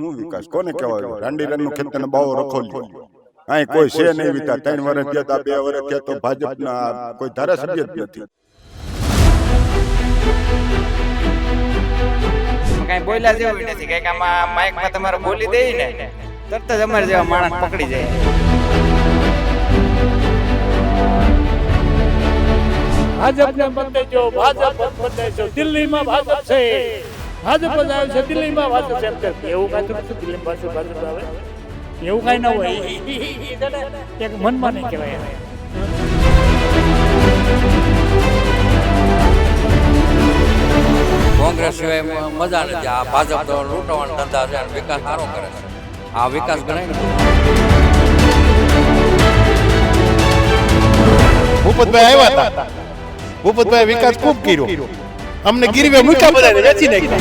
હું વિકાસ કોને કહેવાય? રાંડીરનનું ખેતર બાવો રખોલ્યો. અહીં કોઈ છે નહીં વિતા ત્રણ વર્ષ થયા તા બે વર્ષ થયા તો ભાજપના કોઈ ધારાસભ્ય જ નથી. કઈ બોલ્યા જેવું નથી. કંઈક આમાં માઇકમાં તમારે બોલી દે ને તરત જ અમારે જેવા માણસ પકડી જાય. ભાજપને બદલે જો ભાજપ મત દેજો દિલ્હીમાં ભાજપ છે. ભાજપ જ આવે છે દિલ્હીમાં ભાજપ છે. એમ કે એવું કાંઈ તો નથી? દિલ્હીમાં ભાજપ ભાજપ આવે? એવું કાંઈ ના હોય. એક મનમાં નહીં કહેવાય કોંગ્રેસ સિવાય મજા નથી. આ ભાજપ તો લૂંટવાનો ધંધા છે અને વિકાસ સારો કરે છે. આ વિકાસ ગણાય ને ભૂપતભાઈ આવ્યા હતા. ભૂપતભાઈ વિકાસ ખૂબ કર્યો. અમને ગીરવે મૂક્યા બધાને વેચી નાખ્યા.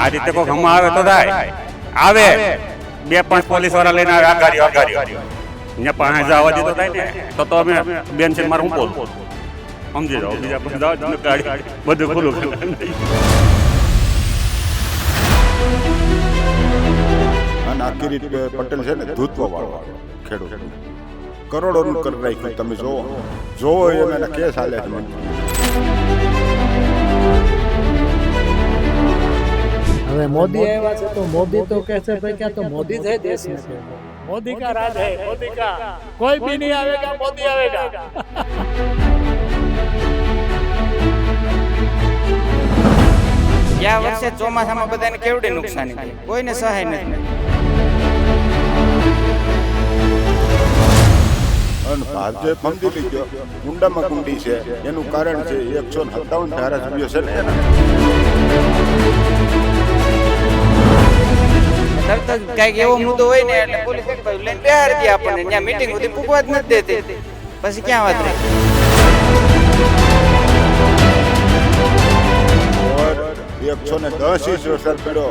આ રીતે કોઈ હમણાં આવે તો થાય. આવે. બે પાંચ પોલીસવાળા લઈને આવે આગારી આગારી અહીંયા પાસે જવા દીધો થાય ને તો તો અમે બેન છે મારું હું બોલું. સમજી જાઓ બીજા દો ગાડી બધું ખુલ્લું. કિરીટ પટેલ છે ને ધૂતવા વાળો ખેડૂત. કરોડોનું કરી નાખ્યું. તમે જોવો જોવો એમ એના કેસ હાલે છે હવે મોદી આવ્યા છે તો મોદી તો કહે છે ભાઈ ક્યાં તો મોદી જ દેશ ને મોદી કા રાજ હે? મોદી કા. કોઈ ભી નહીં આવેગા મોદી આવેગા ગયા વર્ષે ચોમાસામાં બધાને કેવડી નુકસાની થઈ? કોઈને સહાય નથી. અને ભાજપ સમજી લીધો ગુંડામાં ગુંડી છે. એનું કારણ છે એકસો ને સત્તાવન ધારાસભ્યો છે ને તરત જ કાંઈક એવો મુદ્દો હોય ને એટલે પોલીસ લઈને બેહાર દે આપણને. ત્યાં મીટિંગ સુધી પૂગવા જ નથી દેતી. પછી ક્યાં વાત રહી? એકસો ને દસ ઇંચ વરસાદ પડ્યો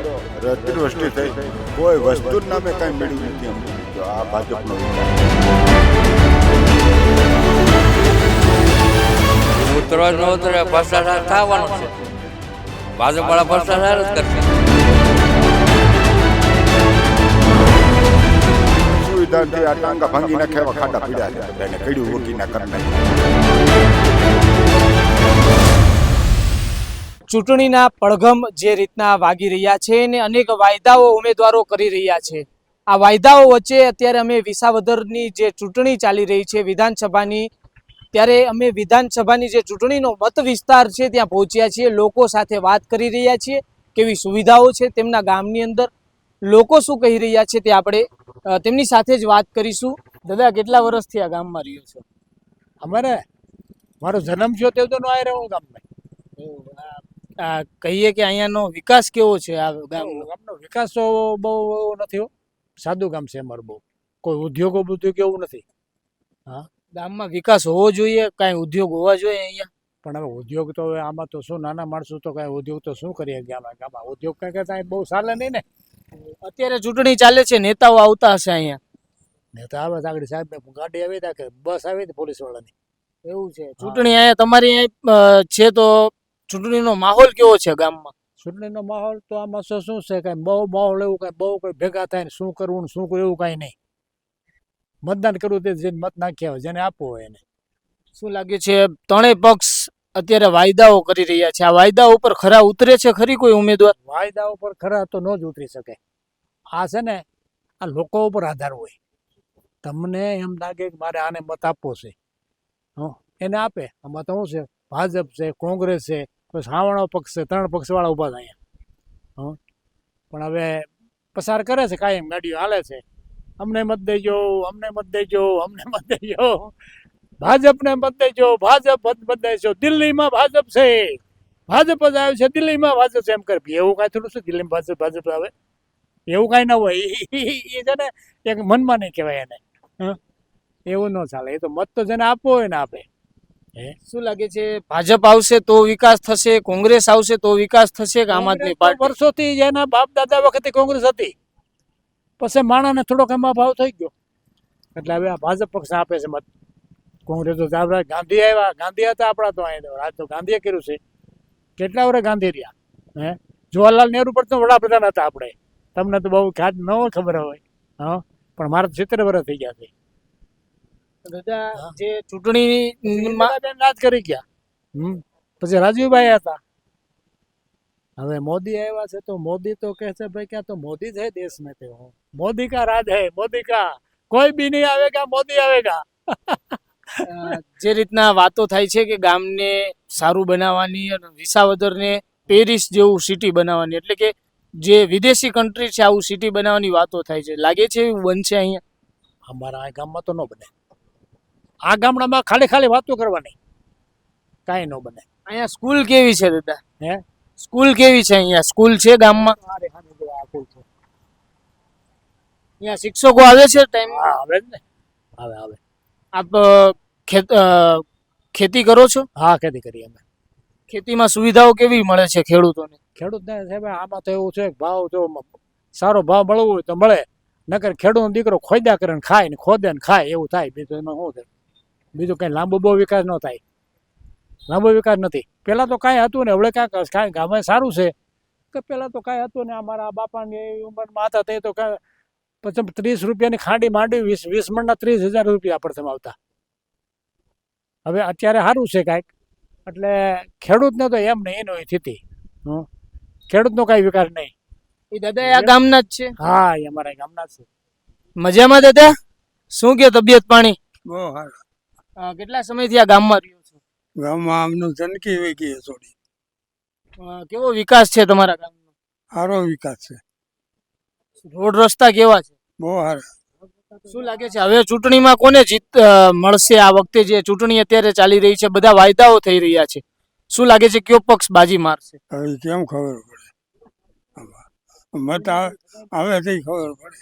અતિવૃષ્ટિ થઈ. કોઈ વસ્તુ નામે કાંઈ મળ્યું નથી અમને. આ ભાજપનો વિકાસ. ઉતરવા ન ઉતરે ભ્રષ્ટાચાર થવાનો છે. ભાજપવાળા ભ્રષ્ટાચાર જ કરશે. સુવિધાથી આ ટાંગા ભાંગી નાખે એવા ખાડા પીડ્યા છે. બધાને કડ્યું વકી ના કરી ચૂંટણીના પડઘમ જે રીતના વાગી રહ્યા છે અને અનેક વાયદાઓ ઉમેદવારો કરી રહ્યા છે. આ વાયદાઓ વચ્ચે અત્યારે અમે વિસાવદરની જે ચૂંટણી ચાલી રહી છે વિધાનસભાની ત્યારે અમે વિધાનસભાની જે ચૂંટણીનો મત વિસ્તાર છે ત્યાં પહોંચ્યા છીએ લોકો સાથે વાત કરી રહ્યા છીએ કેવી સુવિધાઓ છે તેમના ગામની અંદર લોકો શું કહી રહ્યા છે તે આપણે તેમની સાથે જ વાત કરીશું. દાદા કેટલા વર્ષથી આ ગામમાં રહ્યો છો? અમારે મારો જન્મ થયો તે તો નો આવી રહ્યો ગામમાં આ કહીએ કે અહીંયાનો વિકાસ કેવો છે આ ગામનો? ગામનો વિકાસ તો બહુ નથી સાદું ગામ છે અમારું બહુ. કોઈ ઉદ્યોગો ઉદ્યોગ એવું નથી. ગામમાં વિકાસ હોવો જોઈએ કાંઈ ઉદ્યોગ હોવા જોઈએ અહીંયા. પણ હવે ઉદ્યોગ તો હવે આમાં તો શું નાના માણસો તો કાંઈ ઉદ્યોગ તો શું કરીએ ગામમાં? ગામમાં ઉદ્યોગ કાંઈ કહેતા બહુ ચાલે નહીં ને. અત્યારે ચૂંટણી ચાલે છે નેતાઓ આવતા હશે અહીંયા. નેતા આવે આગળ સાહેબ ગાડી આવી તા કે બસ આવી હતી પોલીસ વાળાની એવું છે. ચૂંટણી અહીંયા તમારી અહીંયા છે તો ચૂંટણીનો માહોલ કેવો છે ગામમાં? ચૂંટણીનો માહોલ તો આમાં શું શું છે? કાંઈ બહુ માહોલ એવું કાંઈ બહુ કંઈ ભેગા થાય ને શું કરવું શું કરવું એવું કાંઈ નહીં. મતદાન કરવું તે જેને મત નાખ્યા હોય, જેને આપવો હોય એને. શું લાગે છે, ત્રણેય પક્ષ અત્યારે વાયદાઓ કરી રહ્યા છે. આ વાયદાઓ ઉપર ખરા ઉતરે છે ખરી કોઈ ઉમેદવાર? વાયદા ઉપર ખરા તો ન જ ઉતરી શકે. આ છે ને, આ લોકો ઉપર આધાર હોય. તમને એમ લાગે કે મારે આને મત આપવો છે. હં, એને આપે. આમાં તો શું છે? ભાજપ છે, કોંગ્રેસ છે કોઈ સાવણો પક્ષ છે, ત્રણ પક્ષવાળા ઊભા થાય હં, પણ હવે પસાર કરે છે કાયમ, ગાડીઓ હાલે છે. અમને મત દેજો અમને મત દેજો અમને મત દેજો. ભાજપને મત દેજો ભાજપ મત દેજો દિલ્હીમાં ભાજપ છે. ભાજપ જ આવે છે. દિલ્હીમાં ભાજપ છે. એમ કરે. એવું કાંઈ થોડું છે દિલ્હીમાં ભાજપ ભાજપ આવે? એવું કાંઈ ના હોય. એ છે ને એક મનમાં નહીં કહેવાય એને? એવું ન ચાલે. એ તો મત તો જેને આપવો હોય ને આપે. શું લાગે છે? ભાજપ આવશે તો વિકાસ થશે? કોંગ્રેસ આવશે તો વિકાસ થશે કે આમ આદમી પાર્ટી? વર્ષોથી એના બાપ દાદા વખતે કોંગ્રેસ હતી. પછી માણાને થોડોક એમાં ભાવ થઈ ગયો. એટલે હવે આ ભાજપ પક્ષ આપે છે મત. કોંગ્રેસ તો ગાંધી આવ્યા. ગાંધી હતા આપણા તો અહીં આજ તો ગાંધીએ કર્યું છે. કેટલા વર્ષ ગાંધી રહ્યા? હે? જવાહરલાલ નહેરુ પર તો વડાપ્રધાન હતા આપણે. તમને તો બહુ ખાસ ન હોય ખબર હોય. હા? પણ મારે સિત્તેર વર્ષ થઈ ગયા છે. દાદા જે ચૂંટણી રાજ કરી ગયા. હમ? પછી રાજીવભાઈ હતા. હવે મોદી આવ્યા છે તો મોદી તો કહે છે ભાઈ ક્યાં તો મોદી જ હે દેશ મેં તે હું. મોદી કા રાજ હે? મોદી કા? કોઈ બી નહીં આવેગા મોદી આવેગા. જે રીતના વાતો થાય છે કે ગામને સારું બનાવવાની અને વિસાવદરને પેરિસ જેવું સિટી બનાવવાની એટલે કે જે વિદેશી કન્ટ્રી છે આવું સિટી બનાવવાની વાતો થાય છે. લાગે છે એવું બનશે અહીંયા? અમારા આ ગામમાં તો ન બને. આ ગામડામાં ખાલી ખાલી વાતો કરવાની. કાંઈ ન બને. અહીંયા સ્કૂલ કેવી છે દાદા? હે? સ્કૂલ કેવી છે અહીંયા? સ્કૂલ છે ગામમાં? અહીંયા શિક્ષકો આવે છે ટાઈમ આવે જ ને. આવે આવે. આપ ખેત ખેતી કરો છો? હા ખેતી કરીએ અમે. ખેતીમાં સુવિધાઓ કેવી મળે છે ખેડૂતોને? ખેડૂતને સાહેબ આમાં તો એવું છે ભાવ જો સારો ભાવ મળવો હોય તો મળે. નકર ખેડૂતનો દીકરો ખોદ્યા કરે ને ખાય ને ખોદે ને ખાય એવું થાય. બીજું એમાં શું થાય? બીજું કઈ લાંબો બહુ વિકાસ ન થાય. લાંબો વિકાસ નથી. પહેલાં તો કાંઈ હતું ને હવે કાંઈક કાંઈ ગામે સારું છે. કે પહેલાં તો કાંઈ હતું ને અમારા બાપાની ઉંમરમાં હતા તે તો કાંઈ પછી ત્રીસ રૂપિયાની ખાંડી માંડી વીસ વીસ મણના ત્રીસ હજાર રૂપિયા પ્રથમ આવતા. હવે અત્યારે સારું છે કાંઈક. એટલે ખેડૂતને તો એમ નહીં એનો સ્થિતિ હં ખેડૂતનો કાંઈ વિકાસ નહીં. એ દાદા આ ગામના જ છે? હા એ અમારા ગામના જ છે. મજામાં દાદા? શું કે તબિયત પાણી? બહુ સારું. કેટલા સમયથી આ ગામમાં રહ્યો ગામમાં આમનું જનકી વહી ગઈ થોડી કેવો વિકાસ છે તમારા ગામનો? સારો વિકાસ છે. રોડ રસ્તા કેવા છે? બહુ સારા. શું લાગે છે? હવે ચૂંટણીમાં કોને જીત મળશે આ વખતે જે ચૂંટણી અત્યારે ચાલી રહી છે બધા વાયદાઓ થઈ રહ્યા છે. શું લાગે છે કયો પક્ષ બાજી મારશે? હવે કેમ ખબર પડે. મત આવે ખબર પડે.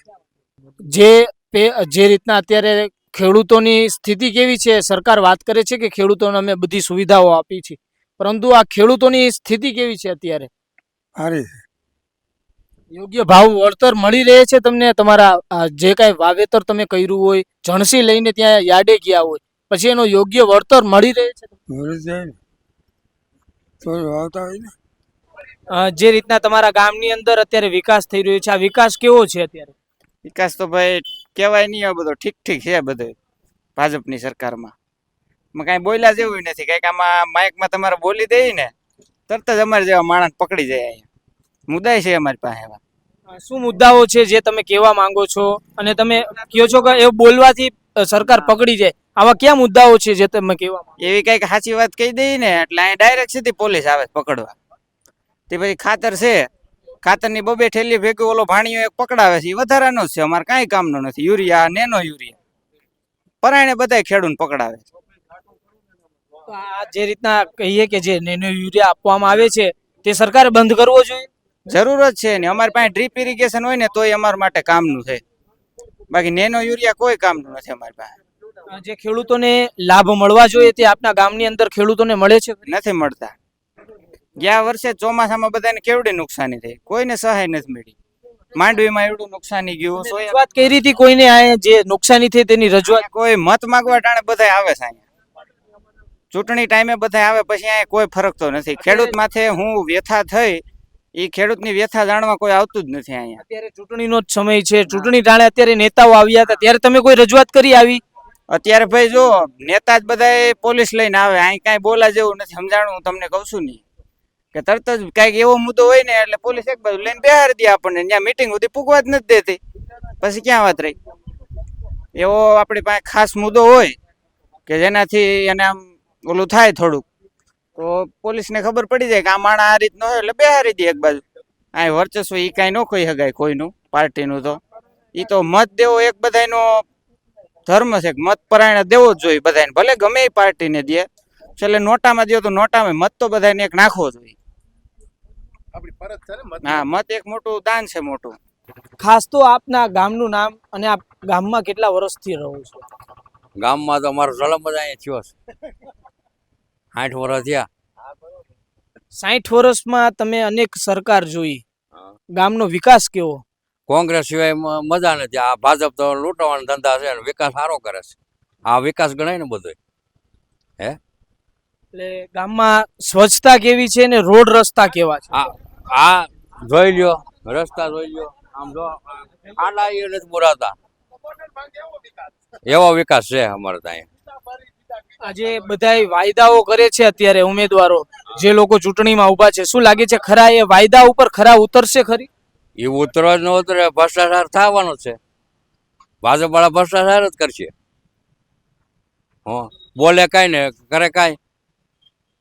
જે જે રીતના અત્યારે ખેડૂતોની સ્થિતિ કેવી છે? સરકાર વાત કરે છે કે ખેડૂતોને અમે બધી સુવિધાઓ આપી છે. પરંતુ આ ખેડૂતોની સ્થિતિ કેવી છે અત્યારે? સારી યોગ્ય ભાવ વળતર મળી રહે છે તમને? તમારા જે કાંઈ વાવેતર તમે કર્યું હોય જણસી લઈને ત્યાં યાર્ડે ગયા હોય પછી એનો યોગ્ય વળતર મળી રહે છે? જે રીતના તમારા ગામની અંદર અત્યારે વિકાસ થઈ રહ્યો છે આ વિકાસ કેવો છે અત્યારે? વિકાસ તો ભાઈ કહેવાય નહીં આ બધો. ઠીક ઠીક છે બધું ભાજપની સરકારમાં. માં કાંઈ બોલ્યા જેવું નથી. કંઈક આમાં માઇકમાં તમારે બોલી દઈએ ને તરત જ અમારે જેવા માણસ પકડી જાય અહીંયા. મુદ્દા છે અમારી પાસે શું મુદ્દાઓ છે જે તમે કહેવા માંગો છો? અને તમે કહો છો કે એ બોલવાથી સરકાર પકડી જાય. આવા કયા મુદ્દાઓ છે જે તમે કહેવા એવી કંઈક સાચી વાત કહી દઈએ ને એટલે અહીંયા ડાયરેક્ટ સીધી પોલીસ આવે પકડવા. તે પછી ખાતર છે ખાતરની બબે ઠેલી ભેગું ઓલો ભાણીઓ એક પકડાવે છે એ વધારાનો જ છે અમારે કાંઈ કામનો નથી. Urea nano urea. પરાયણે બધાય ખેડૂત પકડાવે છે. આ જે રીતના કહીએ કે જે નેનો યુરિયા આપવામાં આવે છે તે સરકારે બંધ કરવો જોઈએ? જરૂર જ છે ને અમારી પાસે ડ્રીપ ઇરિગેશન હોય ને તોય અમારા માટે કામનું છે. બાકી નેનો યુરિયા કોઈ કામનું નથી અમારી પાસે. જે ખેડૂતોને લાભ મળવા જોઈએ તે આપના ગામની અંદર ખેડૂતોને મળે છે નથી મળતા. ગયા વર્ષે ચોમાસામાં બધાને કેવડી નુકસાની થઈ? કોઈને સહાય નથી મળી. માંડવીમાં એવડું નુકસાની ગયું વાત રજૂઆત રીતે કોઈને જે નુકસાની થઈ તેની રજૂઆત કોઈ મત માંગવા ટાણે બધા આવે છે અહીંયા. ચૂંટણી ટાઈમે બધા આવે પછી અહીંયા કોઈ ફરક તો નથી. ખેડૂત માથે હું વ્યથા થઈ એ ખેડૂતની વ્યથા જાણવા કોઈ આવતું જ નથી અહીંયા. અત્યારે ચૂંટણીનો જ સમય છે. ચૂંટણી ટાણે અત્યારે નેતાઓ આવ્યા હતા. ત્યારે તમે કોઈ રજૂઆત કરી આવી? અત્યારે ભાઈ જો નેતા જ બધા પોલીસ લઈને આવે. અહીં કાંઈ બોલા જેવું નથી. સમજાણું હું તમને કહું છું નહીં કે તરત જ કાંઈક એવો મુદ્દો હોય ને એટલે પોલીસ એક બાજુ લઈને બેહાર દે આપણને. ત્યાં મીટિંગ સુધી પૂગવા જ નથી દેતી. પછી ક્યાં વાત રહી? એવો આપણી પાસે ખાસ મુદ્દો હોય કે જેનાથી એને આમ ઓલું થાય થોડુંક. તો પોલીસને ખબર પડી જાય કે આ માણા આ રીતનો હોય એટલે બેહારી દે એક બાજુ. આ વર્ચસ્વ એ કાંઈ ન કહી શકાય કોઈનું, પાર્ટીનું તો. એ તો મત દેવો એક બધાનો ધર્મ છે, મત પરાયણ દેવો જ જોઈએ બધાને ભલે ગમે એ પાર્ટીને દે. છેલ્લે નોટામાં દો તો નોટામાં મત તો બધાને એક નાખવો જોઈએ. આપણી ફરજ છે ને હા મત એક મોટું દાન છે મોટું. ખાસ તો આપના ગામનું નામ અને આપ ગામમાં કેટલા વર્ષથી રહો છો? ગામમાં તો અમારો જલમ જ અહીંયા થયો છે. સાઠ વર્ષ થયા. સાઠ વર્ષમાં તમે અનેક સરકાર જોઈ. ગામનો વિકાસ કેવો? કોંગ્રેસ સિવાય મજા નથી. આ ભાજપ તો લૂંટવાના ધંધા છે અને વિકાસ સારો કરે છે. આ વિકાસ ગણાય ને બધો એટલે ગામમાં સ્વચ્છતા કેવી છે ને રોડ રસ્તા કેવા છે? આ આ જોઈ લ્યો રસ્તા જોઈ લ્યો આમ જો આડા એ નથી બોરાતા એવો વિકાસ છે અમારે ત્યાં. આજે બધા વાયદાઓ કરે છે અત્યારે ઉમેદવારો. જે લોકો ચૂંટણીમાં ઊભા છે શું લાગે છે ખરા એ વાયદા ઉપર ખરા ઉતરશે ખરી? એ ઉતરવા ન ઉતરે ભ્રષ્ટાચાર થવાનો છે. ભાજપ વાળા ભ્રષ્ટાચાર જ કરશે. હ બોલે કાંઈ ને કરે કાંઈ.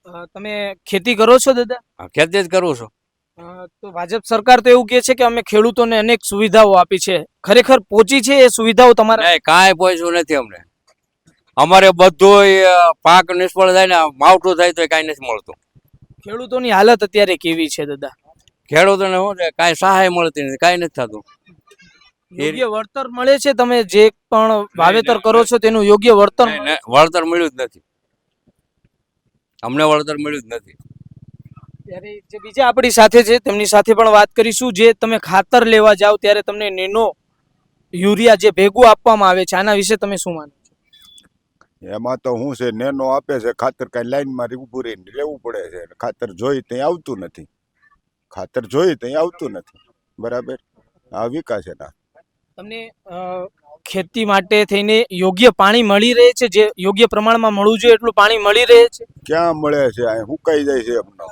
તમે ખેતી કરો છો દાદા? ખેતી જ કરું છું. તો ભાજપ સરકાર તો એવું કહે છે કે અમે ખેડૂતોને અનેક સુવિધાઓ આપી છે. ખરેખર પહોંચી છે એ સુવિધાઓ તમારે? કાંઈ પહોંચ્યું નથી અમને. અમારે બધું પાક નિષ્ફળ થાય ને માવઠું થાય તો કાંઈ નથી મળતું. ખેડૂતોની હાલત અત્યારે કેવી છે દાદા? ખેડૂતોને શું છે કાંઈ સહાય મળતી નથી કાંઈ નથી થતું. યોગ્ય વળતર મળે છે તમે જે પણ વાવેતર કરો છો તેનું યોગ્ય વળતર વળતર મળ્યું જ નથી. અમને વળતર મળ્યું જ નથી. ત્યારે જે બીજા આપણી સાથે છે તેમની સાથે પણ વાત કરીશું. જે તમે ખાતર લેવા જાઓ ત્યારે તમને નેનો યુરિયા જે ભેગું આપવામાં આવે છે આના વિશે તમે શું માનો છો? એમાં તો હું છે નેનો આપે છે ખાતર કાંઈ લાઈનમાં ઊભું રહીને લેવું પડે છે. અને ખાતર જોઈ ત્યાં આવતું નથી. ખાતર જોઈ ત્યાં આવતું નથી. બરાબર? આ વિકાસ એના તમને ખેતી માટે થઈને યોગ્ય પાણી મળી રહે છે, જે યોગ્ય પ્રમાણમાં મળવું જોઈએ એટલું પાણી મળી રહે છે? ક્યાં મળે છે? અહીં હુકાઈ જાય છે એમનો?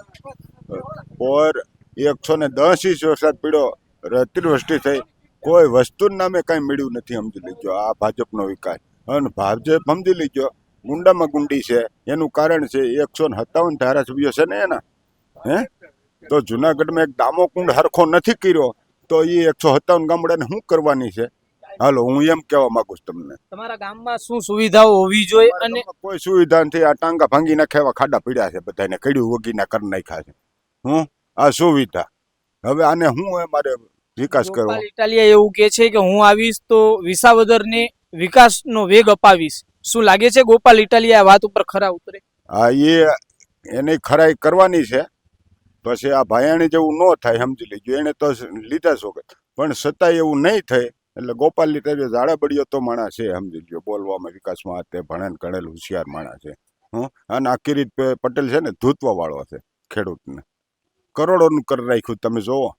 ઓર એકસો ને દસ ઇંચ વરસાદ પીડો અતિવૃષ્ટિ થઈ. કોઈ વસ્તુ નામે કાંઈ મળ્યું નથી, સમજી લીધો આ ભાજપનો વિકાસ. અને ભાજપ સમજી લીધો ગુંડામાં ગુંડી છે. એનું કારણ છે એકસો ને સત્તાવન ધારાસભ્યો છે ને એના. હે? તો જુનાગઢમાં એક દામો કુંડ હરખો નથી કર્યો, તો એ એકસો સત્તાવન ગામડાને શું કરવાની છે? હાલો હું એમ કહેવા માંગુ છું તમને. તમારા ગામમાં શું સુવિધાઓ હોવી જોઈએ અને કોઈ સુવિધા નથી. આ ટાંગા ભાંગી નાખ્યા ખાડા પીડ્યા છે બધાને કડ્યું વગીના કરી નાખ્યા છે. હું? આ સુવિધા. હવે આને હું મારે વિકાસ કરવો? ઇટાલિયા એવું કહે છે કે હું આવીશ તો વિસાવદરને વિકાસનો વેગ અપાવીશ. શું લાગે છે ગોપાલ ઇટાલિયા વાત ઉપર ખરા ઉતરે? હા એ એની ખરાઈ કરવાની છે. પછી આ ભાયાણી જેવું ન થાય સમજી લેજો. એને તો લીધા છો પણ છતાં એવું નહીં થાય એટલે ગોપાલ લીધા ઝાડા બળીઓ તો માણસ છે સમજી લ્યો. બોલવામાં વિકાસમાં તે ભણેલ ગણેલ હોશિયાર માણસ છે. હું? અને આ કિરીટ પટેલ છે ને ધૂતવા વાળો છે ખેડૂતને. કરોડોનું કરી રાખ્યું તમે જોવો.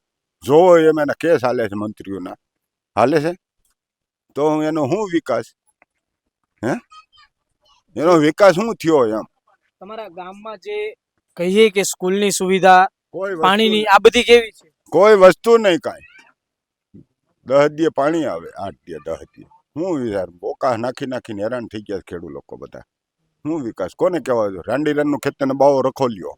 જોવો એમ એના કેસ હાલે છે મંત્રીઓના. હાલે છે? તો એનો શું વિકાસ? હે? એનો વિકાસ શું થયો એમ? તમારા ગામમાં જે કહીએ કે સ્કૂલની સુવિધા કોઈ પાણીની આ બધી કેવી છે? કોઈ વસ્તુ નહીં કાંઈ. દહ દીએ પાણી આવે, આઠ દહદીએ હું વિચાર બોકા નાખી નાખીને હેરાન થઈ ગયા ખેડૂત લોકો બધા. હું વિકાસ, કોને કહેવાય રાંડી રનનું ખેતરને બાવો રખોલ્યો.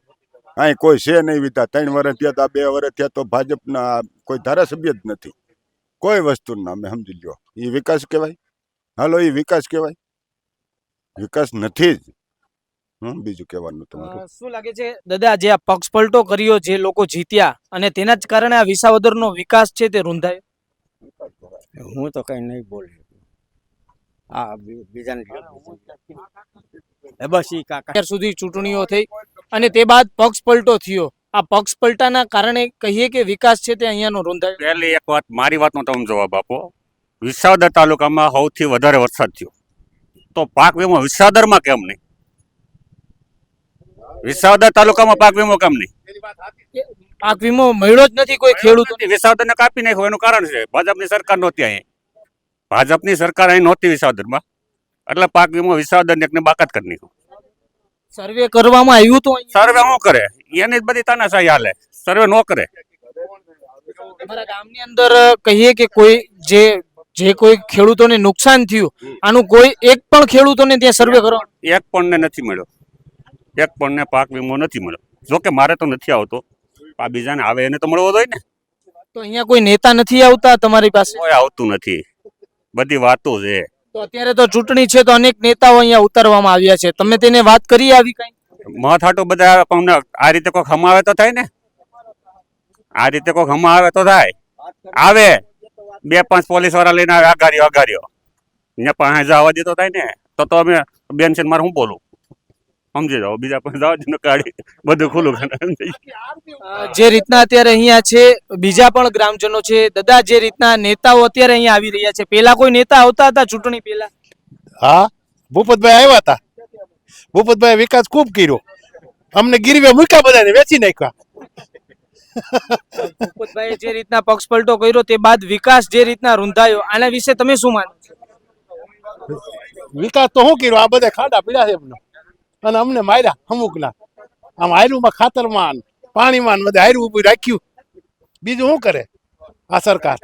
અહીં કોઈ છે નહીં વિતા. ત્રણ વર્ષ થયા તો, બે વર્ષ થયા તો ભાજપના કોઈ ધારાસભ્ય જ નથી. કોઈ વસ્તુ ના, અમે સમજી લ્યો. એ વિકાસ કહેવાય? હાલો એ વિકાસ કહેવાય? વિકાસ નથી જ. હમ બીજું કહેવાનું તમારું? શું લાગે છે? દાદા, જે આ પક્ષ પલટો કર્યો, જે લોકો જીત્યા અને તેના જ કારણે આ વિસાવદરનો વિકાસ છે તે રૂંધાયો? હું તો કઈ નહીં બોલી. હા બીજાને. બસ એ કાકા. અત્યાર સુધી ચૂંટણીઓ થઈ અને તે બાદ પક્ષ પલટો થયો. આ પક્ષ પલટાના કારણે કહીએ કે વિકાસ છે તે અહીંયાનો રોંધાય. પહેલી એક વાત મારી વાતનો તમે જવાબ આપો. વિસાવદર તાલુકામાં સૌથી વધારે વરસાદ થયો. તો પાક વીમો વિસાવદરમાં કેમ નહીં? વિસાવદર તાલુકામાં પાક વીમો કેમ નહીં પાક વીમો મળ્યો જ નથી કોઈ ખેડૂતો વિસાવદરને કાપી નાખ્યો એનું કારણ છે ભાજપની સરકાર નહોતી અહીં. ભાજપની સરકાર અહીં નહોતી વિસાવદરમાં. એટલે પાક વીમો વિસાવદરને એકને બાકાત કરી નાખ્યો. સર્વે કરવામાં આવ્યું તો સર્વે શું કરે? એની જ બધી તાનાશાહી હાલે. સર્વે ન કરે. અમારા ગામની અંદર કહીએ કે કોઈ જે જે કોઈ ખેડૂતોને નુકસાન થયું આનું કોઈ એક પણ ખેડૂતોને ત્યાં સર્વે કરવા એક પણ ને નથી મળ્યો. એક પણ ને પાક વીમો નથી મળ્યો. જો કે મારે તો નથી આવતો. આ બીજાને આવે એને તો મળવો જોઈએ ને. તો અહીંયા કોઈ નેતા નથી આવતા તમારી પાસે? કોઈ આવતું નથી. બધી વાતો છે. તો અત્યારે તો ચૂંટણી છે તો અનેક નેતાઓ અહીંયા ઉતારવામાં આવ્યા છે. તમે તેને વાત કરી આવી કઈ? મત હાટું બધા અમને આ રીતે કોઈક હમાવે તો થાય ને? આ રીતે કોઈક હમાવે તો થાય. આવે. બે પાંચ પોલીસવાળા લઈને આવે આગારીઓ ને પાસે જવા દેતો થાય ને. તો તો અમે બેન છે મારે શું બોલું? સમજી જાઓ બીજા પણ જાઓ દે કાઢી બધું ખુલ્લું કરી જે રીતના અત્યારે અહીંયા છે બીજા પણ ગ્રામજનો છે દાદા જે રીતના નેતાઓ અત્યારે અહીંયા આવી રહ્યા છે પેલા કોઈ નેતા આવતા હતા ચૂંટણી પહેલા? હા ભૂપતભાઈ આવ્યા હતા. ભૂપતભાઈ વિકાસ ખૂબ કર્યો. અમને ગીરવે મૂક્યા બધાને વેચી નાખ્યા. ભૂપતભાઈ જે રીતના પક્ષ પલટો કર્યો તે બાદ વિકાસ જે રીતના રૂંધાયો આના વિશે તમે શું માનો છો? વિકાસ તો શું કર્યો આ બધા ખાડા પીડા છે એમને. અને અમને માર્યા અમુકના. આમ હાયરુંમાં ખાતરમાં ને પાણીમાં બધે હાયરું ઊભું રાખ્યું. બીજું શું કરે આ સરકાર?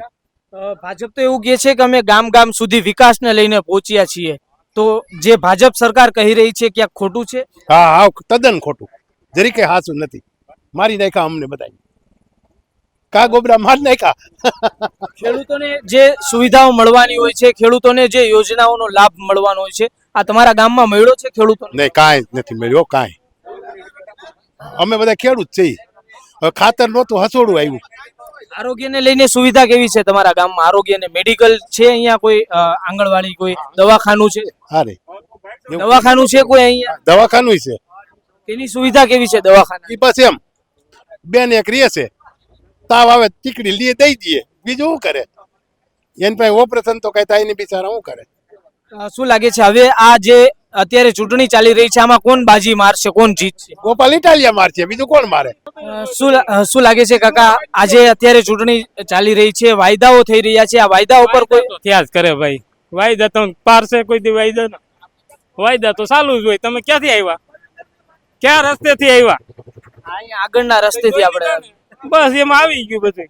ભાજપ તો એવું કહે છે કે અમે ગામ ગામ સુધી વિકાસને લઈને પહોંચ્યા છીએ. તો જે ભાજપ સરકાર કહી રહી છે ક્યાંક ખોટું છે? હા હા તદ્દન ખોટું. જરી કઈ હાસું નથી. મારી નાખ્યા અમને બધા કા ગોબરા મારી નાખ્યા? ખેડૂતોને જે સુવિધાઓ મળવાની હોય છે ખેડૂતોને જે યોજનાઓનો લાભ મળવાનો હોય છે આ તમારા ગામમાં મળ્યો છે ખેડૂતો નહીં કાંઈ નથી મળ્યો કાંઈ. અમે બધા ખેડૂત છીએ. હવે ખાતર નહોતું હસોડું આવ્યું. આરોગ્યને લઈને સુવિધા કેવી છે તમારા ગામમાં? આરોગ્ય ને મેડિકલ છે અહીંયા કોઈ આંગણવાડી કોઈ દવાખાનું છે? અરે દવાખાનું છે કોઈ અહીંયા? દવાખાનું છે. તેની સુવિધા કેવી છે દવાખાના ઈ બસ એમ. બેન એક રહે છે. તાવ આવે ટીકડી લઈએ દઈ દઈએ. બીજું શું કરે? એની પાસે ઓપરેશન તો કઈ થાય નહીં બિચારા શું કરે? શું લાગે છે? હવે આ જે અત્યારે ચૂંટણી ચાલી રહી છે આમાં કોણ બાજી મારશે કોણ જીતશે? ગોપાલ ઇટાલિયા મારશે બીજું કોણ મારે? શું લા- શું લાગે છે કાકા? આજે અત્યારે ચૂંટણી ચાલી રહી છે વાયદાઓ થઈ રહ્યા છે આ વાયદા ઉપર કોઈ થયા જ કરે ભાઈ. વાયદા તો પારસે કોઈ દી વાયદા વાયદા તો ચાલુ જ હોય. તમે ક્યાંથી આવ્યા ક્યાં રસ્તેથી આવ્યા આગળના રસ્તેથી આપણે બસ એમાં આવી ગયું બધું.